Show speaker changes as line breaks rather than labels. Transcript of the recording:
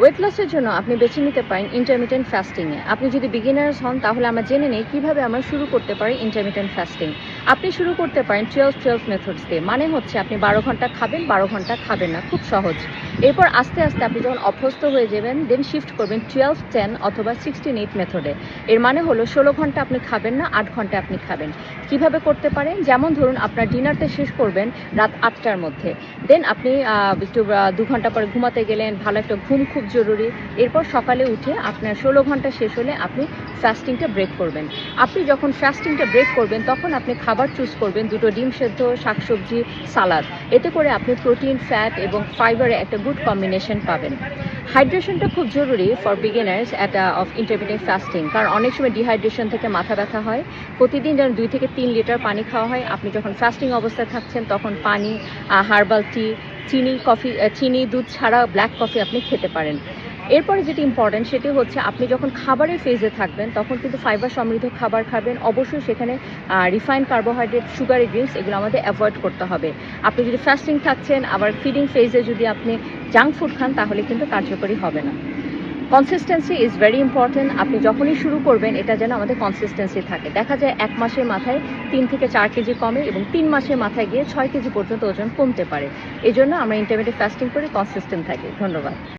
Wait লসের জন্য আপনি বেছে নিতে পারেন ইন্টারমিটেন্ট ফাস্টিংয়ে আপনি যদি বিগিনার্স হন, তাহলে আমরা জেনে নেই কীভাবে আমরা শুরু করতে পারি ইন্টারমিডিয়েন্ট ফাস্টিং আপনি শুরু করতে পারেন টুয়েলভ টুয়েলভ মেথডস দিয়ে। মানে হচ্ছে আপনি বারো ঘণ্টা খাবেন, বারো ঘণ্টা খাবেন না। খুব সহজ। এরপর আস্তে আস্তে আপনি যখন অভ্যস্ত হয়ে যাবেন দেন শিফট করবেন টুয়েলভ টেন অথবা সিক্সটিন এইট মেথডে এর মানে হলো ষোলো ঘণ্টা আপনি খাবেন না, আট ঘণ্টা আপনি খাবেন। কীভাবে করতে পারেন? যেমন ধরুন আপনার ডিনারটা শেষ করবেন রাত আটটার মধ্যে। দেন আপনি একটু দু ঘণ্টা পরে ঘুমাতে গেলেন, ভালো একটা ঘুম খুব জরুরি। এরপর সকালে উঠে আপনার ষোলো ঘণ্টা শেষ হলে আপনি ফাস্টিংটা ব্রেক করবেন। আপনি যখন ফাস্টিংটা ব্রেক করবেন, তখন আপনি খাবার চুজ করবেন, দুটো ডিম সেদ্ধ, শাকসবজি সালাদ এতে করে আপনি প্রোটিন ফ্যাট এবং ফাইবারে একটা গুড কম্বিনেশন পাবেন। হাইড্রেশনটা খুব জরুরি for beginners at of intermediate fasting কারণ অনেক সময় ডিহাইড্রেশন থেকে মাথা ব্যথা হয়। প্রতিদিন যেন দুই থেকে তিন লিটার পানি খাওয়া হয়। আপনি যখন ফাস্টিং অবস্থায় থাকছেন, তখন পানি হার্বাল টি চিনি কফি চিনি, দুধ ছাড়া ব্ল্যাক কফি আপনি খেতে পারেন। এরপরে যেটি ইম্পর্টেন্ট সেটি হচ্ছে আপনি যখন খাবারের ফেজে থাকবেন, তখন কিন্তু ফাইবার সমৃদ্ধ খাবার খাবেন। অবশ্যই সেখানে রিফাইন্ড কার্বোহাইড্রেট সুগারি ড্রিঙ্কস এগুলো আমাদের অ্যাভয়েড করতে হবে। আপনি যদি ফাস্টিং থাকছেন, আবার ফিডিং ফেজে যদি আপনি জাঙ্ক ফুড খান, তাহলে কিন্তু কার্যকরী হবে না। কনসিস্টেন্সি ইজ ভেরি ইম্পর্টেন্ট আপনি যখনই শুরু করবেন, এটা যেন আমাদের কনসিস্টেন্সি থাকে। দেখা যায় এক মাসের মাথায় তিন থেকে চার কেজি কমে এবং তিন মাসের মাথায় গিয়ে ছয় কেজি পর্যন্ত ওজন কমতে পারে। এজন্য আমরা ইন্টারমিডিয়েট ফাস্টিং করে কনসিস্টেন্ট থাকি। ধন্যবাদ।